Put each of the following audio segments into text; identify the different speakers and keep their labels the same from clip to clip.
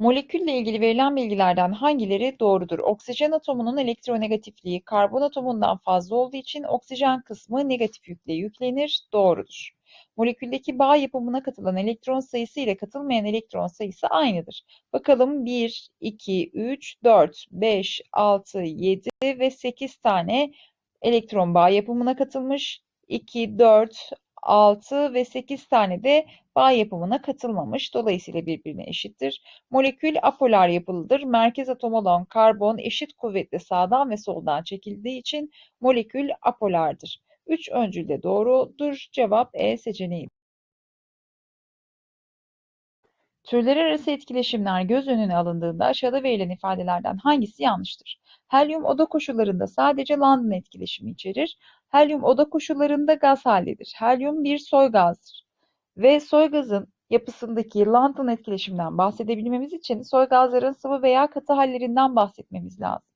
Speaker 1: Molekülle ilgili verilen bilgilerden hangileri doğrudur? Oksijen atomunun elektronegatifliği karbon atomundan fazla olduğu için oksijen kısmı negatif yükle yüklenir. Doğrudur. Moleküldeki bağ yapımına katılan elektron sayısı ile katılmayan elektron sayısı aynıdır. Bakalım 1, 2, 3, 4, 5, 6, 7 ve 8 tane elektron bağ yapımına katılmış. 2, 4, 6 ve 8 tane de bağ yapımına katılmamış. Dolayısıyla birbirine eşittir. Molekül apolar yapılıdır. Merkez atom olan karbon eşit kuvvetle sağdan ve soldan çekildiği için molekül apolardır. 3 öncül de doğrudur. Cevap E seçeneği. Türler arası etkileşimler göz önüne alındığında aşağıda verilen ifadelerden hangisi yanlıştır? Helyum oda koşullarında sadece London etkileşimi içerir. Helyum oda koşullarında gaz haldedir. Helyum bir soy gazdır. Ve soy gazın yapısındaki London etkileşiminden bahsedebilmemiz için soy gazların sıvı veya katı hallerinden bahsetmemiz lazım.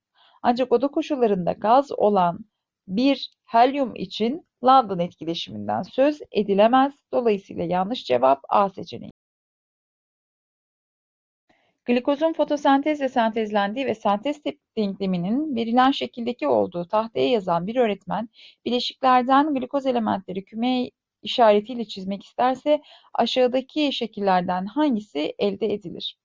Speaker 1: Ancak oda koşullarında gaz olan bir helyum için London etkileşiminden söz edilemez. Dolayısıyla yanlış cevap A seçeneği. Glikozun fotosentezle sentezlendiği ve sentez denkleminin verilen şekildeki olduğu tahtaya yazan bir öğretmen, bileşiklerden glikoz elementleri küme işaretiyle çizmek isterse aşağıdaki şekillerden hangisi elde edilir?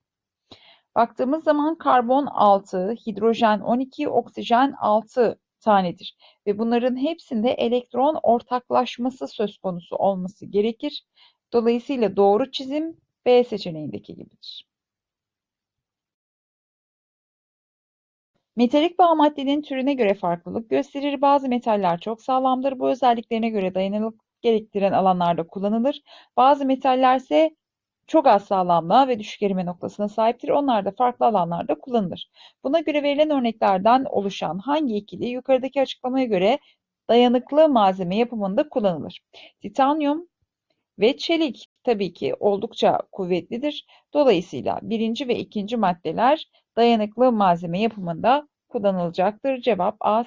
Speaker 1: Baktığımız zaman karbon 6, hidrojen 12, oksijen 6 tanedir ve bunların hepsinde elektron ortaklaşması söz konusu olması gerekir. Dolayısıyla doğru çizim B seçeneğindeki gibidir. Metalik bağ maddenin türüne göre farklılık gösterir. Bazı metaller çok sağlamdır. Bu özelliklerine göre dayanıklılık gerektiren alanlarda kullanılır. Bazı metaller ise çok az sağlamlığa ve düşük erime noktasına sahiptir. Onlar da farklı alanlarda kullanılır. Buna göre verilen örneklerden oluşan hangi ikili yukarıdaki açıklamaya göre dayanıklı malzeme yapımında kullanılır? Titanyum ve çelik tabii ki oldukça kuvvetlidir. Dolayısıyla birinci ve ikinci maddeler dayanıklı malzeme yapımında kullanılacaktır. Cevap A